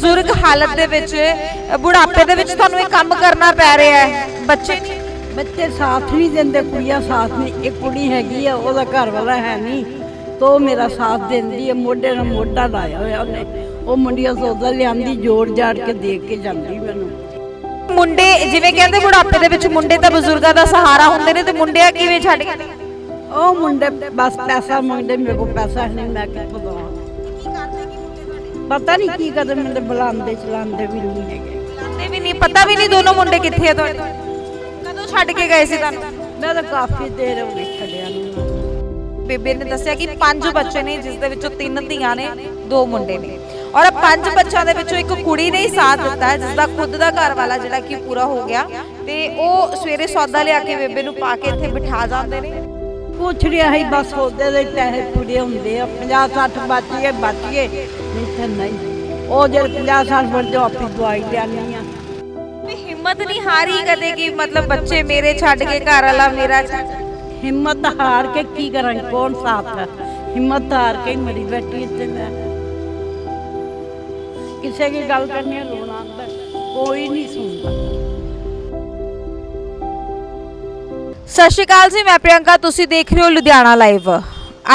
ਬਜ਼ੁਰਗ ਹਾਲਤ ਦੇ ਵਿੱਚ ਬੁਢਾਪੇ ਦੇ ਵਿੱਚ ਤੁਹਾਨੂੰ ਇਹ ਕੰਮ ਕਰਨਾ ਪੈ ਰਿਹਾ ਹੈ। ਬੱਚੇ ਨਹੀਂ। ਬੱਚੇ ਸਾਥ ਨਹੀਂ ਦਿੰਦੇ ਕੁੜੀਆਂ ਸਾਥ ਨਹੀਂ। ਇੱਕ ਕੁੜੀ ਹੈਗੀ ਆ ਉਹਦਾ ਘਰ ਵਾਲਾ ਹੈ ਨਹੀਂ ਤੋ ਮੇਰਾ ਸਾਥ ਦਿੰਦੀ ਹੈ ਮੋਢੇ ਨਾਲ ਮੋਢਾ ਲਾਇਆ ਹੋਇਆ ਉਹਨੇ। ਉਹ ਮੁੰਡੀਆਂ ਸੌਦਾ ਲਿਆਂਦੀ ਜੋੜ ਜਾੜ ਕੇ ਦੇ ਕੇ ਜਾਂਦੀ ਮੈਨੂੰ। ਮੁੰਡੇ ਜਿਵੇਂ ਕਹਿੰਦੇ ਬੁਢਾਪੇ ਦੇ ਵਿੱਚ ਮੁੰਡੇ ਤਾਂ ਬਜ਼ੁਰਗਾਂ ਦਾ ਸਹਾਰਾ ਹੁੰਦੇ ਨੇ ਤੇ ਮੁੰਡਿਆਂ ਕਿਵੇਂ ਛੱਡ ਕੇ ਉਹ ਮੁੰਡੇ ਬਸ ਪੈਸਾ ਮੰਗਦੇ ਮੇਰੇ ਕੋਲ ਪੈਸਾ ਨਹੀਂ ਮੈਂ ਕਿੱਥੋਂ ਦਵਾਂ? ਪਤਾ ਨਹੀਂ ਕੀ ਕਰਦੇ ਮੈਨੂੰ ਬੁਲਾਉਂਦੇ ਚਲਾਉਂਦੇ ਵੀ ਨਹੀਂ ਹੈਗੇ। ਲਾਉਂਦੇ ਵੀ ਨਹੀਂ ਪਤਾ ਵੀ ਨਹੀਂ ਦੋਨੋਂ ਮੁੰਡੇ ਕਿੱਥੇ ਆ ਤੁਹਾਡੇ। ਕਦੋਂ ਛੱਡ ਕੇ ਗਏ ਸੀ ਤੁਹਾਨੂੰ? ਮੈਂ ਤਾਂ ਕਾਫੀ ਦੇਰ ਹੋ ਗਈ ਛੱਡਿਆ ਨੂੰ। ਬੇਬੇ ਨੇ ਦੱਸਿਆ ਕਿ ਪੰਜ ਬੱਚੇ ਨੇ ਜਿਸ ਦੇ ਵਿੱਚੋਂ ਤਿੰਨ ਧੀਆਂ ਨੇ ਦੋ ਮੁੰਡੇ ਨੇ। ਔਰ ਪੰਜ ਬੱਚਿਆਂ ਦੇ ਵਿੱਚੋਂ ਇੱਕ ਕੁੜੀ ਨੇ ਹੀ ਸਾਥ ਦਿੱਤਾ ਹੈ, ਜਿਸ ਦਾ ਖੁਦ ਦਾ ਘਰ ਵਾਲਾ ਜਿਹੜਾ ਕਿ ਪੂਰਾ ਹੋ ਗਿਆ। ਤੇ ਉਹ ਸਵੇਰੇ ਸੌਦਾ ਲਿਆ ਕੇ ਬੇਬੇ ਨੂੰ ਪਾ ਕੇ ਇੱਥੇ ਬਿਠਾ ਜਾਂਦੇ ਨੇ। ਪੁੱਛ ਰਿਹਾ ਸੀ ਬਸ ਉਹਦੇ ਦੇ ਪੈਸੇ ਪੂਰੇ ਹੁੰਦੇ ਆ 50 60 ਬਚ ਗਏ ਬਚ ਗਏ ਨਹੀਂ ਤਾਂ ਨਹੀਂ। ਉਹ ਜਿਹੜੇ 50 60 ਬਣ ਜੋ ਆਪੀ ਦਵਾਈ ਲਿਆਨੀ ਆ। ਵੀ ਹਿੰਮਤ ਨਹੀਂ ਹਾਰੀ ਕਦੇ ਕਿ ਮਤਲਬ ਬੱਚੇ ਮੇਰੇ ਛੱਡ ਕੇ ਘਰ ਵਾਲਾ ਮੇਰਾ ਹਿੰਮਤ ਹਾਰ ਕੇ ਕੀ ਕਰਾਂਗੇ ਕੌਣ ਸਾਥ ਹੈ ਹਿੰਮਤ ਹਾਰ ਕੇ ਹੀ ਮਰੀ ਬੈਠੀ ਇੱਥੇ ਮੈਂ। ਕਿਸੇ ਦੀ ਗੱਲ ਕਰਨੀ ਰੋਣਾ ਆਉਂਦਾ। ਕੋਈ ਨਹੀਂ ਸੁਣਦਾ। ਸਤਿ ਸ਼੍ਰੀ ਅਕਾਲ ਜੀ, ਮੈਂ ਪ੍ਰਿਯੰਕਾ, ਤੁਸੀਂ ਦੇਖ ਰਹੇ ਹੋ ਲੁਧਿਆਣਾ ਲਾਈਵ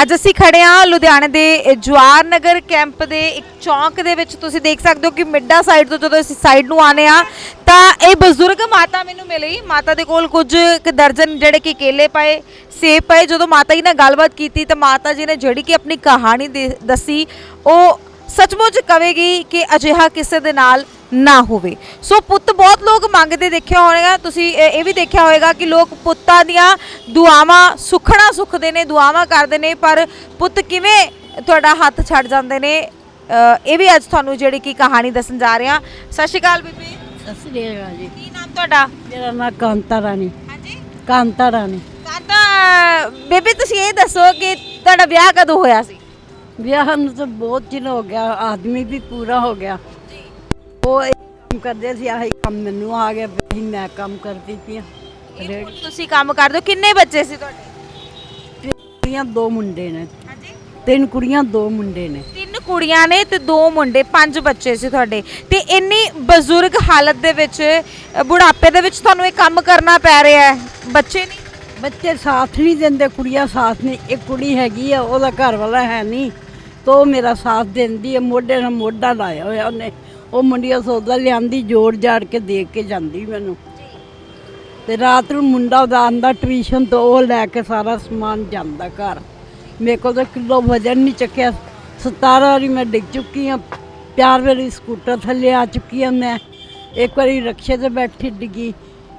ਅੱਜ ਅਸੀਂ ਖੜੇ ਹਾਂ ਲੁਧਿਆਣੇ ਦੇ ਜਵਾਰ ਨਗਰ ਕੈਂਪ ਦੇ ਇੱਕ ਚੌਂਕ ਦੇ ਵਿੱਚ। ਤੁਸੀਂ ਦੇਖ ਸਕਦੇ ਹੋ ਕਿ ਮਿੱਡਾ ਸਾਈਡ ਤੋਂ ਜਦੋਂ ਅਸੀਂ ਸਾਈਡ ਨੂੰ ਆਨੇ ਆ ਤਾਂ ਇਹ ਬਜ਼ੁਰਗ ਮਾਤਾ ਮੈਨੂੰ ਮਿਲੀ। ਮਾਤਾ ਦੇ ਕੋਲ ਕੁਝ ਇੱਕ ਦਰਜਨ ਜਿਹੜੇ ਕਿ ਕੇਲੇ ਪਏ, ਸੇਬ ਪਏ। ਜਦੋਂ ਮਾਤਾ ਜੀ ਨਾਲ ਗੱਲਬਾਤ ਕੀਤੀ, ਤਾਂ ਮਾਤਾ ਜੀ ਨੇ ਜਿਹੜੀ ਕਿ ਆਪਣੀ ਕਹਾਣੀ ਦੇ- ਦੱਸੀ, ਉਹ ਸੱਚਮੁੱਚ ਕਵੇਗੀ ਕਿ ਅਜਿਹਾ ਕਿਸੇ ਦੇ ਨਾਲ ਨਾ ਹੋਵੇ। ਸੋ ਪੁੱਤ ਬਹੁਤ ਲੋਕ ਮੰਗਦੇ ਦੇਖਿਆ ਹੋਣਗਾ ਤੁਸੀਂ ਇਹ ਇਹ ਵੀ ਦੇਖਿਆ ਹੋਵੇਗਾ ਕਿ ਲੋਕ ਪੁੱਤਾਂ ਦੀਆਂ ਦੁਆਵਾਂ ਸੁਖਣਾ ਸੁਖਦੇ ਨੇ ਦੁਆਵਾਂ ਕਰਦੇ ਨੇ ਪਰ ਪੁੱਤ ਕਿਵੇਂ ਤੁਹਾਡਾ ਹੱਥ ਛੱਡ ਜਾਂਦੇ ਨੇ? ਅ, ਇਹ ਵੀ ਅੱਜ ਤੁਹਾਨੂੰ ਜਿਹੜੀ ਕਿ ਕਹਾਣੀ ਦੱਸਣ ਜਾ ਰਹੇ ਹਾਂ। ਸਤਿ ਸ਼੍ਰੀ ਅਕਾਲ ਬੀਬੀ। ਸਤਿ ਸ੍ਰੀ ਅਕਾਲ ਜੀ। ਕੀ ਨਾਮ ਤੁਹਾਡਾ? ਮੇਰਾ ਨਾਂ ਕਾਂਤਾ ਰਾਣੀ। ਹਾਂਜੀ। ਕਾਂਤਾ ਰਾਣੀ। ਕਾਂਤਾ ਬੇਬੀ ਤੁਸੀਂ ਇਹ ਦੱਸੋ ਕਿ ਤੁਹਾਡਾ ਵਿਆਹ ਕਦੋਂ ਹੋਇਆ ਸੀ? ਵਿਆਹ ਨੂੰ ਤਾਂ ਬਹੁਤ ਚਿਰ ਹੋ ਗਿਆ। ਆਦਮੀ ਵੀ ਪੂਰਾ ਹੋ ਗਿਆ। ਉਹ ਇਹ ਕੰਮ ਕਰਦੇ ਸੀ ਆਹੀ ਕੰਮ ਮੈਨੂੰ ਆ ਗਿਆ ਵੀ ਮੈਂ ਕੰਮ ਕਰਦੀ ਪਈ ਇਹ ਹੁਣ ਤੁਸੀਂ ਕੰਮ ਕਰਦੇ ਹੋ? ਕਿੰਨੇ ਬੱਚੇ ਸੀ ਤੁਹਾਡੇ? ਕੁੜੀਆਂ ਦੋ ਮੁੰਡੇ ਨੇ। ਹਾਂਜੀ। ਤਿੰਨ ਕੁੜੀਆਂ ਦੋ ਮੁੰਡੇ ਨੇ। ਤਿੰਨ ਕੁੜੀਆਂ ਨੇ ਤੇ ਦੋ ਮੁੰਡੇ ਪੰਜ ਬੱਚੇ ਸੀ ਤੁਹਾਡੇ। ਤੇ ਇੰਨੀ ਬਜ਼ੁਰਗ ਹਾਲਤ ਦੇ ਵਿੱਚ ਅ, ਬੁਢਾਪੇ ਦੇ ਵਿੱਚ ਤੁਹਾਨੂੰ ਇਹ ਕੰਮ ਕਰਨਾ ਪੈ ਰਿਹਾ ਹੈ? ਬੱਚੇ ਨਹੀਂ? ਬੱਚੇ ਸਾਥ ਨਹੀਂ ਦਿੰਦੇ ਕੁੜੀਆਂ ਸਾਥ ਨਹੀਂ ਇੱਕ ਕੁੜੀ ਹੈਗੀ ਆ ਉਹਦਾ ਘਰ ਵਾਲਾ ਹੈ ਨਹੀਂ ਤੋ ਮੇਰਾ ਸਾਥ ਦਿੰਦੀ ਹੈ ਮੋਢੇ ਨਾਲ ਮੋਢਾ ਲਾਇਆ ਹੋਇਆ ਉਹਨੇ। ਉਹ ਮੁੰਡੀਆਂ ਸੌਦਾ ਲਿਆਂਦੀ, ਜੋੜ ਜਾੜ ਕੇ ਦੇਖ ਕੇ ਜਾਂਦੀ ਮੈਨੂੰ। ਤੇ ਰਾਤ ਨੂੰ ਮੁੰਡਾ ਉਹਦਾ ਆਂਦਾ ਟਿਊਸ਼ਨ ਤੋਂ, ਉਹ ਲੈ ਕੇ ਸਾਰਾ ਸਮਾਨ ਜਾਂਦਾ ਘਰ। ਮੇਰੇ ਕੋਲ ਤਾਂ ਕਿਲੋ ਵਜਨ ਨਹੀਂ ਚੱਕਿਆ। 17 ਵਾਰੀ ਮੈਂ ਡਿੱਗ ਚੁੱਕੀ ਹਾਂ ਚਾਰ ਵਾਰੀ ਸਕੂਟਰ ਥੱਲੇ ਆ ਚੁੱਕੀ ਹਾਂ ਮੈਂ। ਇੱਕ ਵਾਰੀ ਰਕਸ਼ੇ ਤੇ ਬੈਠੀ ਡਿੱਗੀ,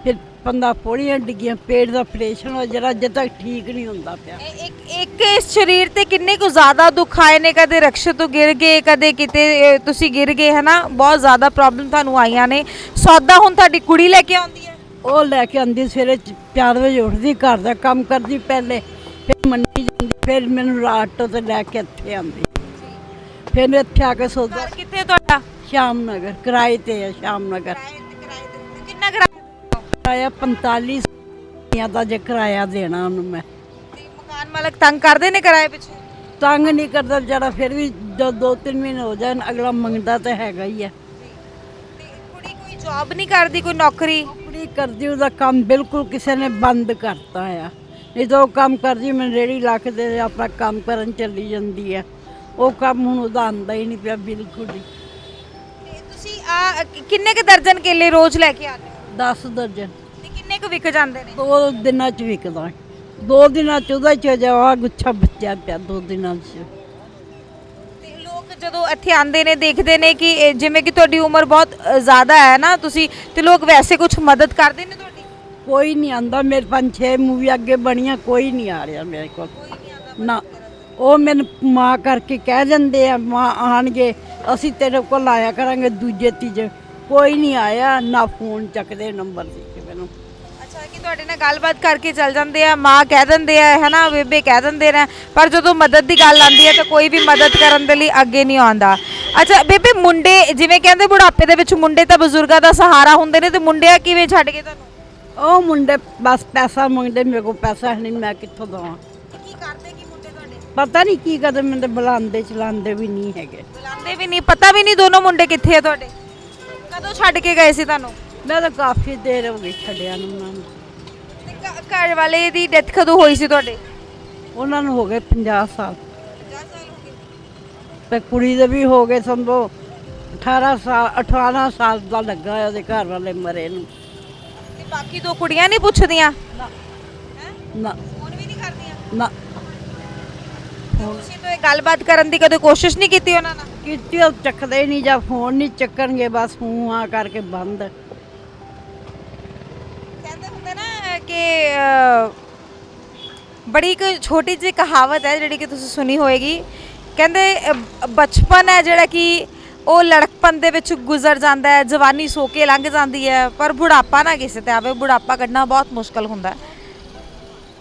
ਫਿਰ ਪੰਦਾ ਪੌੜੀਆਂ ਡਿੱਗੀਆਂ ਪੇਟ ਦਾ ਆਪਰੇਸ਼ਨ ਹੋ ਜਿਹੜਾ ਅਜੇ ਤੱਕ ਠੀਕ ਨਹੀਂ ਹੁੰਦਾ ਪਿਆ। ਇਹ- ਇੱਕ ਇੱਕ ਇਸ ਸਰੀਰ ਤੇ ਕਿੰਨੇ ਕੁ ਜ਼ਿਆਦਾ ਦੁੱਖ ਆਏ ਨੇ? ਕਦੇ ਰਕਸ਼ੇ ਤੋਂ ਗਿਰ ਗਏ ਕਦੇ ਕਿਤੇ ਤੁਸੀਂ ਗਿਰ ਗਏ ਹਨਾ? ਬਹੁਤ ਜ਼ਿਆਦਾ ਪ੍ਰੋਬਲਮ ਤੁਹਾਨੂੰ ਆਈਆਂ ਨੇ। ਸੌਦਾ ਹੁਣ ਤੁਹਾਡੀ ਕੁੜੀ ਲੈ ਕੇ ਆਉਂਦੀ ਹੈ? ਉਹ ਲੈ ਕੇ ਆਂਦੀ ਸਵੇਰੇ 4 ਵਜੇ ਉੱਠਦੀ ਘਰ ਦਾ ਕੰਮ ਕਰਦੀ ਪਹਿਲੇ ਫਿਰ ਮੰਡੀ ਜਾਂਦੀ ਫਿਰ ਮੈਨੂੰ ਰਾਤ ਤੋਂ ਤੇ ਲੈ ਕੇ ਇੱਥੇ ਆਂਦੀ ਫਿਰ ਇੱਥੇ ਆ ਕੇ ਸੌਦਾ ਘਰ ਕਿੱਥੇ ਹੈ ਤੁਹਾਡਾ? ਸ਼ਾਮ ਨਗਰ ਕਿਰਾਏ ਤੇ ਹੈ ਸ਼ਾਮ ਨਗਰ ਕਿੰਨਾ ਕਿਰਾਇਆ? ਕਿਰਾਇਆ 45 ਰੁਪਈਆ ਦਾ ਜੇ ਕਿਰਾਇਆ ਦੇਣਾ ਉਹਨੂੰ ਮੈਂ। ਤੇ ਮਕਾਨ ਮਾਲਕ ਤੰਗ ਕਰਦੇ ਨੇ ਕਿਰਾਏ ਪਿੱਛੇ? ਤੰਗ ਨਹੀਂ ਕਰਦਾ ਜਿਹੜਾ ਫਿਰ ਵੀ ਦੋ ਤਿੰਨ ਮਹੀਨੇ ਹੋ ਜਾਣ ਅਗਲਾ ਮੰਗਦਾ ਤਾਂ ਹੈਗਾ ਹੀ ਹੈ ਤੇ ਕੁੜੀ ਕੋਈ ਜੌਬ ਨਹੀਂ ਕਰਦੀ ਕੋਈ ਨੌਕਰੀ? ਕੁੜੀ ਕਰਦੀ ਉਹਦਾ ਕੰਮ ਬਿਲਕੁਲ ਕਿਸੇ ਨੇ ਬੰਦ ਕਰਤਾ ਆ। ਨਹੀਂ ਤਾਂ ਉਹ ਕੰਮ ਕਰਦੀ ਮੈਂ ਰੇੜੀ ਲਾ ਕੇ ਦੇ ਆਪਣਾ ਕੰਮ ਕਰਨ ਚੱਲੀ ਜਾਂਦੀ ਹੈ ਉਹ ਕੰਮ ਹੁਣ ਉਹਦਾ ਆਂਦਾ ਹੀ ਨਹੀਂ ਪਿਆ ਬਿਲਕੁਲ ਹੀ। ਤੇ ਤੁਸੀਂ ਆ ਕਿੰਨੇ ਕ ਦਰਜਨ ਕੇਲੇ ਰੋਜ਼ ਲੈ ਕੇ ਆਉਂਦੇ? ਹੋ 10 ਦਰਜਨ। ਤੇ ਕਿੰਨੇ ਕੁ ਵਿਕ ਜਾਂਦੇ ਨੇ? ਦੋ ਦਿਨਾਂ ਚ ਵਿਕਦਾ। ਦੋ ਦਿਨਾਂ ਚ ਉਹਦਾ ਚ ਜਾਵਾ ਗੁੱਛਾ ਬੱਚਾ ਪਿਆ ਦੋ ਦਿਨਾਂ ਚ। ਤੇ ਲੋਕ ਜਦੋਂ ਇੱਥੇ ਆਉਂਦੇ ਨੇ ਦੇਖਦੇ ਨੇ ਕਿ ਇਹ ਜਿਵੇਂ ਕਿ ਤੁਹਾਡੀ ਉਮਰ ਬਹੁਤ ਅ, ਜ਼ਿਆਦਾ ਹੈ ਨਾ ਤੁਸੀਂ ਤੇ ਲੋਕ ਵੈਸੇ ਕੁਝ ਮਦਦ ਕਰਦੇ ਨੇ ਤੁਹਾਡੀ? ਕੋਈ ਨਹੀਂ ਆਂਦਾ ਮੇਰੇ ਪੰਜ ਛੇ ਮੂਵੀ ਅੱਗੇ ਬਣੀਆਂ ਕੋਈ ਨਹੀਂ ਆ ਰਿਹਾ ਮੇਰੇ ਕੋਲ। ਨਾ ਉਹ ਮੈਨੂੰ ਮਾਂ ਕਰਕੇ ਕਹਿ ਜਾਂਦੇ ਆ ਮਾਂ ਆਣਗੇ ਅਸੀਂ ਤੇਰੇ ਕੋਲ ਆਇਆ ਕਰਾਂਗੇ ਦੂਜੇ ਤੀਜੇ। ਕੋਈ ਨਹੀਂ ਆਇਆ ਨਾ ਫੋਨ ਚੱਕਦੇ ਨੰਬਰ ਦੇ ਕੇ ਮੈਨੂੰ। ਅੱਛਾ ਕਿ ਤੁਹਾਡੇ ਨਾਲ ਗੱਲਬਾਤ ਕਰਕੇ ਚੱਲ ਜਾਂਦੇ ਆ ਮਾਂ ਕਹਿ ਦਿੰਦੇ ਆ ਹੈਨਾ ਬੇਬੇ ਕਹਿ ਦਿੰਦੇ ਨੇ ਪਰ ਜਦੋਂ ਮਦਦ ਦੀ ਗੱਲ ਆਉਂਦੀ ਹੈ ਤਾਂ ਕੋਈ ਵੀ ਮਦਦ ਕਰਨ ਦੇ ਲਈ ਅੱਗੇ ਨਹੀਂ ਆਉਂਦਾ। ਅੱਛਾ ਬੇਬੇ ਮੁੰਡੇ ਜਿਵੇਂ ਕਹਿੰਦੇ ਬੁਢਾਪੇ ਦੇ ਵਿੱਚ ਮੁੰਡੇ ਤਾਂ ਬਜ਼ੁਰਗਾਂ ਦਾ ਸਹਾਰਾ ਹੁੰਦੇ ਨੇ ਤੇ ਮੁੰਡਿਆਂ ਕਿਵੇਂ ਛੱਡ ਕੇ ਤੁਹਾਨੂੰ? ਉਹ ਮੁੰਡੇ ਬਸ ਪੈਸਾ ਮੰਗਦੇ ਮੇਰੇ ਕੋਲ ਪੈਸਾ ਨਹੀਂ ਮੈਂ ਕਿੱਥੋਂ ਦਵਾਂ? ਕੀ ਕਰਦੇ ਕੀ ਮੁੰਡੇ ਤੁਹਾਡੇ? ਪਤਾ ਨਹੀਂ ਕੀ ਕਦੇ ਮੈਨੂੰ ਤਾਂ ਬੁਲਾਉਂਦੇ ਚਲਾਉਂਦੇ ਵੀ ਨਹੀਂ ਹੈਗੇ। ਬੁਲਾਉਂਦੇ ਵੀ ਨਹੀਂ ਪਤਾ ਵੀ ਨਹੀਂ ਦੋਨੋਂ ਮੁੰਡੇ ਕਿੱਥੇ ਆ ਤੁਹਾਡੇ? ਕਦੋਂ ਛੱਡ ਕੇ ਗਏ ਸੀ ਤੁਹਾਨੂੰ? ਮੈਂ ਤਾਂ ਕਾਫੀ ਦੇਰ ਹੋ ਗਈ ਛੱਡਿਆ ਨੂੰ ਉਹਨਾਂ ਨੂੰ। ਤੇ ਘ- ਘਰ ਵਾਲੇ ਦੀ ਡੈਥ ਕਦੋਂ ਹੋਈ ਸੀ ਤੁਹਾਡੇ? ਉਹਨਾਂ ਨੂੰ ਹੋ ਗਏ 50 ਸਾਲ। ਤੇ ਕੁੜੀ ਦੇ ਵੀ ਹੋ ਗਏ ਸੰਭੋ 18 ਸਾਲ 18 ਸਾਲ ਦਾ ਲੱਗਾ ਹੋਇਆ ਉਹਦੇ ਘਰ ਵਾਲੇ ਮਰੇ ਨੂੰ। ਤੇ ਬਾਕੀ ਦੋ ਕੁੜੀਆਂ ਨਹੀਂ ਪੁੱਛਦੀਆਂ? ਨਾ। ਫੋਨ ਵੀ ਨਹੀਂ ਕਰਦੀਆਂ? ਨਾ। ਤੁਸੀਂ ਤਾਂ ਇਹ ਗੱਲਬਾਤ ਕਰਨ ਦੀ ਕਦੇ ਕੋਸ਼ਿਸ਼ ਨਹੀਂ ਕੀਤੀ ਉਹਨਾਂ ਨਾਲ? ਕੀਤੀ ਉਹ ਚੱਕਦੇ ਨਹੀਂ ਜਾਂ ਫੋਨ ਨਹੀਂ ਚੱਕਣਗੇ ਬਸ ਹੂੰ ਹਾਂ ਕਰਕੇ ਬੰਦ। ਕਹਿੰਦੇ ਹੁੰਦੇ ਨਾ ਕਿ ਅਹ, ਬੜੀ ਇੱਕ ਛੋਟੀ ਜਿਹੀ ਕਹਾਵਤ ਹੈ ਜਿਹੜੀ ਕਿ ਤੁਸੀਂ ਸੁਣੀ ਹੋਏਗੀ। ਕਹਿੰਦੇ ਅਹ, ਬਚਪਨ ਹੈ ਜਿਹੜਾ ਕਿ ਉਹ ਲੜਕਪਨ ਦੇ ਵਿੱਚ ਗੁਜ਼ਰ ਜਾਂਦਾ ਹੈ ਜਵਾਨੀ ਸੋ ਕੇ ਲੰਘ ਜਾਂਦੀ ਹੈ ਪਰ ਬੁਢਾਪਾ ਨਾ ਕਿਸੇ ਤੇ ਆਵੇ ਬੁਢਾਪਾ ਕੱਢਣਾ ਬਹੁਤ ਮੁਸ਼ਕਲ ਹੁੰਦਾ ਹੈ।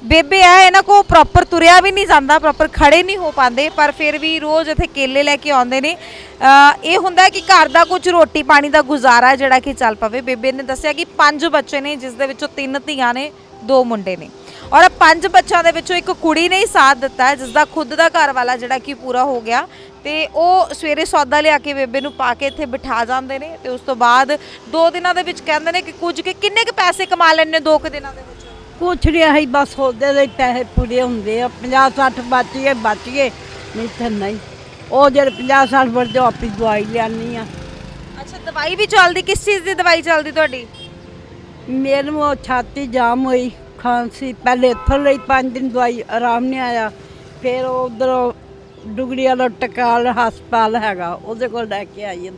ਬੇਬੇ ਆ ਇਹਨਾਂ ਕੋ ਪ੍ਰੋਪਰ ਤੁਰਿਆ ਵੀ ਨਹੀਂ ਜਾਂਦਾ ਪ੍ਰੋਪਰ ਖੜੇ ਨਹੀਂ ਹੋ ਪਾਉਂਦੇ ਪਰ ਫਿਰ ਵੀ ਰੋਜ਼ ਇੱਥੇ ਕੇਲੇ ਲੈ ਕੇ ਆਉਂਦੇ ਨੇ। ਅ, ਇਹ ਹੁੰਦਾ ਕਿ ਘਰ ਦਾ ਕੁਝ ਰੋਟੀ ਪਾਣੀ ਦਾ ਗੁਜ਼ਾਰਾ ਜਿਹੜਾ ਕਿ ਚੱਲ ਪਵੇ। ਬੇਬੇ ਨੇ ਦੱਸਿਆ ਕਿ ਪੰਜ ਬੱਚੇ ਨੇ ਜਿਸ ਦੇ ਵਿੱਚੋਂ ਤਿੰਨ ਧੀਆਂ ਨੇ ਦੋ ਮੁੰਡੇ ਨੇ। ਔਰ ਪੰਜ ਬੱਚਿਆਂ ਦੇ ਵਿੱਚੋਂ ਇੱਕ ਕੁੜੀ ਨੇ ਹੀ ਸਾਥ ਦਿੱਤਾ ਹੈ ਜਿਸ ਦਾ ਖੁਦ ਦਾ ਘਰ ਵਾਲਾ ਜਿਹੜਾ ਕਿ ਪੂਰਾ ਹੋ ਗਿਆ। ਤੇ ਉਹ ਸਵੇਰੇ ਸੌਦਾ ਲਿਆ ਕੇ ਬੇਬੇ ਨੂੰ ਪਾ ਕੇ ਇੱਥੇ ਬਿਠਾ ਜਾਂਦੇ ਨੇ। ਤੇ ਉਸ ਤੋਂ ਬਾਅਦ ਦੋ ਦਿਨਾਂ ਦੇ ਵਿੱਚ ਕਹਿੰਦੇ ਨੇ ਕਿ ਕੁਝ ਕਿ ਕਿੰਨੇ ਕੁ ਪੈਸੇ ਕਮਾ ਲੈਣੇ ਦੋ ਕੁ ਦਿਨਾਂ ਦੇ ਵਿੱਚ। ਕੁਛ ਨਹੀਂ ਆਹੀ ਬਸ ਉਹਦੇ ਦੇ ਪੈਸੇ ਪੂਰੇ ਹੁੰਦੇ ਆ। 50 60 ਬਚ ਗਏ ਬਚ ਗਏ ਨਹੀਂ ਤਾਂ ਨਹੀਂ। ਉਹ ਜਿਹੜੇ 50 60 ਵਰਦੇ ਆਪੀ ਦਵਾਈ ਲਿਆਨੀ ਆ। ਅੱਛਾ ਦਵਾਈ ਵੀ ਚੱਲਦੀ? ਕਿਸ ਚੀਜ਼ ਦੀ ਦਵਾਈ ਚੱਲਦੀ ਤੁਹਾਡੀ? ਮੈਨੂੰ ਉਹ ਛਾਤੀ ਜਾਮ ਹੋਈ ਖਾਂਸੀ। ਪਹਿਲੇ ਇੱਥੋਂ ਲਈ 5 ਦਿਨ ਦਵਾਈ ਆਰਾਮ ਨਹੀਂ ਆਇਆ। ਫਿਰ ਉਧਰੋਂ ਡੁਗੜੀ ਵਾਲਾ ਟਕਾਲ ਹਸਪਤਾਲ ਹੈਗਾ ਉਹਦੇ ਕੋਲ ਲੈ ਕੇ ਆਈ।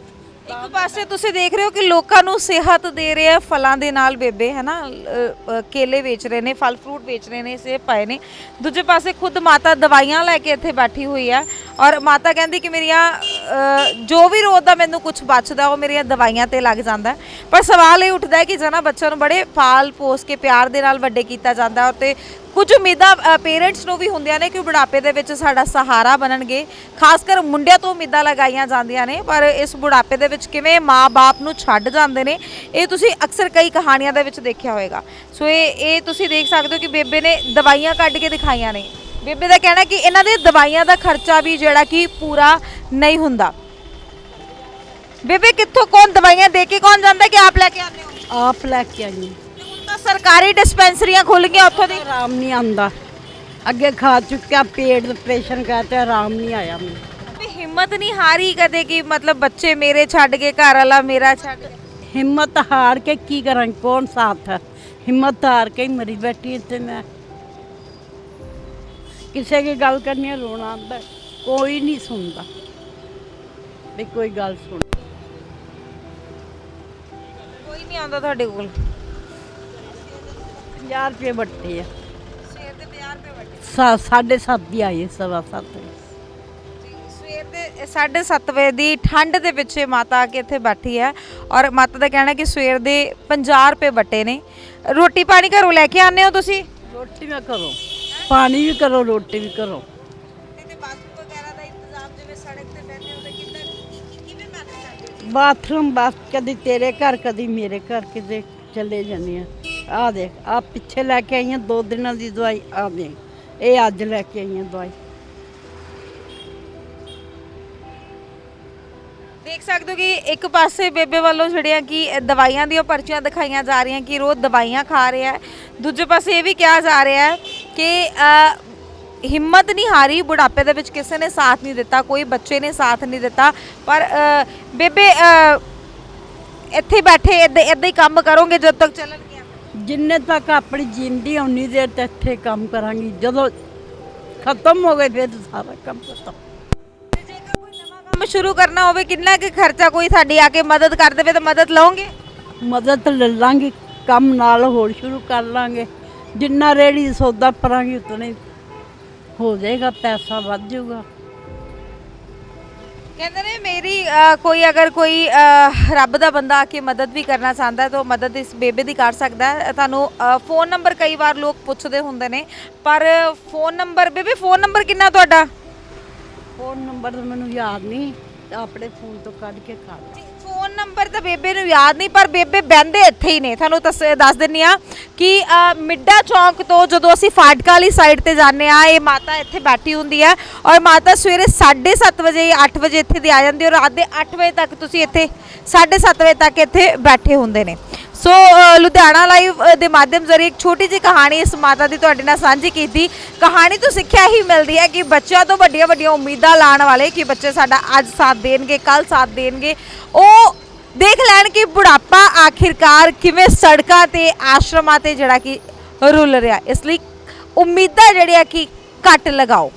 ਇੱਕ ਪਾਸੇ ਤੁਸੀਂ ਦੇਖ ਰਹੇ ਹੋ ਕਿ ਲੋਕਾਂ ਨੂੰ ਸਿਹਤ ਦੇ ਰਹੇ ਆ ਫਲਾਂ ਦੇ ਨਾਲ ਬੇਬੇ ਹੈ ਨਾ ਅ, ਅ, ਕੇਲੇ ਵੇਚ ਰਹੇ ਨੇ ਫਲ ਫਰੂਟ ਵੇਚ ਰਹੇ ਨੇ ਸੇਬ ਪਏ ਨੇ। ਦੂਜੇ ਪਾਸੇ ਖੁਦ ਮਾਤਾ ਦਵਾਈਆਂ ਲੈ ਕੇ ਇੱਥੇ ਬੈਠੀ ਹੋਈ ਆ। ਔਰ ਮਾਤਾ ਕਹਿੰਦੀ ਕਿ ਮੇਰੀਆਂ ਜੋ ਵੀ ਰੋਜ਼ ਦਾ ਮੈਨੂੰ ਕੁਝ ਬਚਦਾ, ਉਹ ਮੇਰੀਆਂ ਦਵਾਈਆਂ ਤੇ ਲੱਗ ਜਾਂਦਾ ਪਰ ਸਵਾਲ ਇਹ ਉੱਠਦਾ ਹੈ ਕਿ ਜਨਾ ਬੱਚਿਆਂ ਨੂੰ ਬੜੇ ਪਾਲ ਪੋਸ ਕੇ ਪਿਆਰ ਦੇ ਨਾਲ ਵੱਡੇ ਕੀਤਾ ਜਾਂਦਾ ਔਰ ਤੇ ਕੁਝ ਉਮੀਦਾਂ ਪੇਰੈਂਟਸ ਨੂੰ ਵੀ ਹੁੰਦੀਆਂ ਨੇ ਕਿ ਉਹ ਬੁਢਾਪੇ ਦੇ ਵਿੱਚ ਸਾਡਾ ਸਹਾਰਾ ਬਣਨਗੇ। ਖਾਸ ਕਰ ਮੁੰਡਿਆਂ ਤੋਂ ਉਮੀਦਾਂ ਲਗਾਈਆਂ ਜਾਂਦੀਆਂ ਨੇ, ਪਰ ਇਸ ਬੁਢਾਪੇ ਦੇ ਵਿੱਚ ਕਿਵੇਂ ਮਾਂ-ਬਾਪ ਨੂੰ ਛੱਡ ਜਾਂਦੇ ਨੇ, ਇਹ ਤੁਸੀਂ ਅਕਸਰ ਕਈ ਕਹਾਣੀਆਂ ਦੇ ਵਿੱਚ ਦੇਖਿਆ ਹੋਵੇਗਾ। ਸੋ ਇਹ ਇਹ ਤੁਸੀਂ ਦੇਖ ਸਕਦੇ ਹੋ ਕਿ ਬੇਬੇ ਨੇ ਦਵਾਈਆਂ ਕੱਢ ਕੇ ਦਿਖਾਈਆਂ ਨੇ। ਬੇਬੇ ਦਾ ਕਹਿਣਾ ਕਿ ਇਹਨਾਂ ਦੇ ਦਵਾਈਆਂ ਦਾ ਖਰਚਾ ਵੀ ਜਿਹੜਾ ਕਿ ਪੂਰਾ ਨਹੀਂ ਹੁੰਦਾ। ਬੇਬੇ ਕਿੱਥੋਂ ਕੌਣ ਦਵਾਈਆਂ ਦੇ ਕੇ ਕੌਣ ਜਾਂਦਾ ਕਿ ਆਪ ਲੈ ਕੇ ਆਉਂਦੇ ਹੋ? ਆਪ ਲੈ ਕੇ ਆਈ। ਤੇ ਸਰਕਾਰੀ ਡਿਸਪੈਂਸਰੀਆਂ ਖੁੱਲ ਗਈਆਂ ਉੱਥੋਂ ਦੀ ਆਰਾਮ ਨਹੀਂ ਆਉਂਦਾ। ਅੱਗੇ ਖਾ ਚੁੱਕਿਆ ਪੇਟ ਆਪਰੇਸ਼ਨ ਕਰਤਾ ਆਰਾਮ ਨਹੀਂ ਆਇਆ ਮੈਨੂੰ। ਵੀ ਹਿੰਮਤ ਨਹੀਂ ਹਾਰੀ ਕਦੇ ਕਿ ਮਤਲਬ ਬੱਚੇ ਮੇਰੇ ਛੱਡ ਕੇ ਘਰ ਵਾਲਾ ਮੇਰਾ ਛੱਡ ਕੇ ਹਿੰਮਤ ਹਾਰ ਕੇ ਕੀ ਕਰਾਂ ਕੌਣ ਸਾਥ ਹੈ? ਹਿੰਮਤ ਹਾਰ ਕੇ ਹੀ ਮਰੀ ਬੈਠੀ ਇੱਥੇ ਮੈਂ। ਕਿਸੇ ਕੀ ਗੱਲ ਕਰਨੀ ਹੈ, ਰੋਣਾ ਆਉਂਦਾ ਕੋਈ ਨਹੀਂ ਸੁਣਦਾ। ਵੀ ਕੋਈ ਗੱਲ ਸੁਣ। ਕੋਈ ਨਹੀਂ ਆਉਂਦਾ ਤੁਹਾਡੇ ਕੋਲ। 50 ਰੁਪਏ ਵੱਟੇ ਆ। ਸਵੇਰ ਦੇ 50 ਰੁਪਏ ਵੱਟੇ। ਸਾਢੇ ਸੱਤ ਦੀ ਆਈ ਸਵਾ ਸੱਤ। ਸਵੇਰ ਦੇ 7:30 ਵਜੇ ਦੀ ਠੰਡ ਦੇ ਵਿੱਚ ਇਹ ਮਾਤਾ ਆ ਕੇ ਇੱਥੇ ਬੈਠੀ ਹੈ। ਔਰ ਮਾਤਾ ਦਾ ਕਹਿਣਾ ਕਿ ਸਵੇਰ ਦੇ 50 ਰੁਪਏ ਵੱਟੇ ਨੇ। ਰੋਟੀ ਪਾਣੀ ਘਰੋਂ ਲੈ ਕੇ ਆਉਂਦੇ ਹੋ ਤੁਸੀਂ? ਰੋਟੀ ਮੈਂ ਕਰੋ ਪਾਣੀ ਵੀ ਕਰੋ ਰੋਟੀ ਵੀ ਕਰੋ। ਤੇ ਬਾਥਰੂਮ ਵਗੈਰਾ ਦਾ ਇੰਤਜ਼ਾਮ ਜਿਵੇਂ ਸੜਕ ਤੇ ਬੈਠੇ ਹੋ ਤਾਂ ਕਿੱਦਾਂ ਕਿਵੇਂ ਮੈਨੇਜ ਕਰਦੇ ਬਾਥਰੂਮ ਬਸ ਕਦੀ ਤੇਰੇ ਘਰ ਕਦੀ ਮੇਰੇ ਘਰ ਕਿਤੇ ਚਲੇ ਜਾਂਦੇ ਆ। ਆ ਦੇਖ ਆ ਪਿੱਛੇ ਲੈ ਕੇ ਆਈਆਂ ਦੋ ਦਿਨਾਂ ਦੀ ਦਵਾਈ ਆ ਦੇਖ ਇਹ ਅੱਜ ਲੈ ਕੇ ਆਈਆਂ ਦਵਾਈ। ਦੇਖ ਸਕਦੇ ਹੋ ਕਿ ਇੱਕ ਪਾਸੇ ਬੇਬੇ ਵੱਲੋਂ ਜਿਹੜੀਆਂ ਕਿ ਦਵਾਈਆਂ ਦੀਆਂ ਪਰਚੀਆਂ ਦਿਖਾਈਆਂ ਜਾ ਰਹੀਆਂ ਕਿ ਰੋਜ਼ ਦਵਾਈਆਂ ਖਾ ਰਿਹਾ ਹੈ। ਦੂਜੇ ਪਾਸੇ ਇਹ ਵੀ ਕਿਹਾ ਜਾ ਰਿਹਾ ਹੈ ਕਿ ਹਿੰਮਤ ਨਹੀਂ ਹਾਰੀ ਬੁਢਾਪੇ ਦੇ ਵਿੱਚ ਕਿਸੇ ਨੇ ਸਾਥ ਨਹੀਂ ਦਿੱਤਾ ਕੋਈ ਬੱਚੇ ਨੇ ਸਾਥ ਨਹੀਂ ਦਿੱਤਾ ਪਰ ਬੇਬੇ ਇੱਥੇ ਬੈਠੇ ਇੱਦਾਂ ਇੱਦਾਂ ਹੀ ਕੰਮ ਕਰੋਗੇ ਜਦ ਤੱਕ ਚੱਲਣਗੀਆਂ। ਜਿੰਨੇ ਤੱਕ ਆਪਣੀ ਜਿੰਦੀ ਉਨੀ ਦੇਰ ਤੱਕ ਇੱਥੇ ਕੰਮ ਕਰਾਂਗੀ। ਜਦੋਂ ਖਤਮ ਹੋ ਗਏ ਫਿਰ ਸਾਰਾ ਕੰਮ ਖਤਮ। ਤੇ ਜੇਕਰ ਕੋਈ ਨਵਾਂ ਕੰਮ ਸ਼ੁਰੂ ਕਰਨਾ ਹੋਵੇ ਕਿੰਨਾ ਕੁ ਖਰਚਾ ਕੋਈ ਸਾਡੀ ਆ ਕੇ ਮਦਦ ਕਰ ਦੇਵੇ ਤਾਂ ਮਦਦ ਲਓਗੇ? ਮਦਦ ਲੈ ਲਾਂਗੇ ਕੰਮ ਨਾਲ ਹੋਰ ਸ਼ੁਰੂ ਕਰ ਲਾਂਗੇ। ਜਿੰਨਾ ਰੇੜੀ ਸੌਦਾ ਪਰਾਂਗੇ ਉਤਨੇ ਹੋ ਜਾਏਗਾ ਪੈਸਾ ਵੱਧ ਜਾਊਗਾ। ਕਹਿੰਦੇ ਨੇ ਮੇਰੀ ਕੋਈ ਅਗਰ ਕੋਈ ਰੱਬ ਦਾ ਬੰਦਾ ਆ ਕੇ ਮਦਦ ਵੀ ਕਰਨਾ ਚਾਹੁੰਦਾ ਹੈ ਤਾਂ ਉਹ ਮਦਦ ਇਸ ਬੇਬੇ ਦੀ ਕਰ ਸਕਦਾ ਹੈ। ਤੁਹਾਨੂੰ ਫੋਨ ਨੰਬਰ ਕਈ ਵਾਰ ਲੋਕ ਪੁੱਛਦੇ ਹੁੰਦੇ ਨੇ ਪਰ ਫੋਨ ਨੰਬਰ ਬੇਬੇ ਫੋਨ ਨੰਬਰ ਕਿੰਨਾ ਤੁਹਾਡਾ? ਫੋਨ ਨੰਬਰ ਤਾਂ ਮੈਨੂੰ ਯਾਦ ਨਹੀਂ ਆਪਣੇ ਫੋਨ ਤੋਂ ਕੱਢ ਕੇ ਖਾ ਲਾ। ਫੋਨ ਨੰਬਰ ਤਾਂ ਬੇਬੇ ਨੂੰ ਯਾਦ ਨਹੀਂ ਪਰ ਬੇਬੇ ਬੈੰਦੇ ਇੱਥੇ ਹੀ ਨੇ। ਤੁਹਾਨੂੰ ਦੱਸ- ਦੱਸ ਦਿੰਨੀ ਆ ਕਿ ਅ, ਮਿੱਡਾ ਚੌਂਕ ਤੋਂ ਜਦੋਂ ਅਸੀਂ ਫਾਟਕਾ ਵਾਲੀ ਸਾਈਡ ਤੇ ਜਾਂਦੇ ਆ ਇਹ ਮਾਤਾ ਇੱਥੇ ਬੈਠੀ ਹੁੰਦੀ ਹੈ ਔਰ ਮਾਤਾ ਸਵੇਰੇ 7:30 ਵਜੇ 8 ਵਜੇ ਇੱਥੇ ਦੀ ਆ ਜਾਂਦੀ ਔਰ ਰਾਤ ਦੇ 8 ਵਜੇ ਤੱਕ ਤੁਸੀਂ ਇੱਥੇ 7:30 ਵਜੇ ਤੱਕ ਇੱਥੇ ਬੈਠੇ ਹੁੰਦੇ ਨੇ। ਸੋ ਲੁਧਿਆਣਾ ਲਾਈਵ ਦੇ ਮਾਧਿਅਮ ਜ਼ਰੀਏ ਇੱਕ ਛੋਟੀ ਜਿਹੀ ਕਹਾਣੀ ਇਸ ਮਾਤਾ ਦੀ ਤੁਹਾਡੇ ਨਾਲ ਸਾਂਝੀ ਕੀਤੀ। ਕਹਾਣੀ ਤੋਂ ਸਿੱਖਿਆ ਹੀ ਮਿਲਦੀ ਹੈ ਕਿ ਬੱਚਿਆਂ ਤੋਂ ਵੱਡੀਆਂ ਵੱਡੀਆਂ ਉਮੀਦਾਂ ਲਾਣ ਵਾਲੇ ਕਿ ਬੱਚੇ ਸਾਡਾ ਅੱਜ ਸਾਥ ਦੇਣਗੇ ਕੱਲ ਸਾਥ ਦੇਣਗੇ। ਉਹ ਦੇਖ ਲੈਣ ਕਿ ਬੁਢਾਪਾ ਆਖਿਰਕਾਰ ਕਿਵੇਂ ਸੜਕਾਂ ਤੇ, ਆਸ਼ਰਮਾਂ ਤੇ ਜਿਹੜਾ ਕਿ ਰੁਲ ਰਿਹਾ। ਇਸ ਲਈ ਉਮੀਦਾਂ ਜਿਹੜੀਆਂ ਕਿ ਘੱਟ ਲਗਾਓ।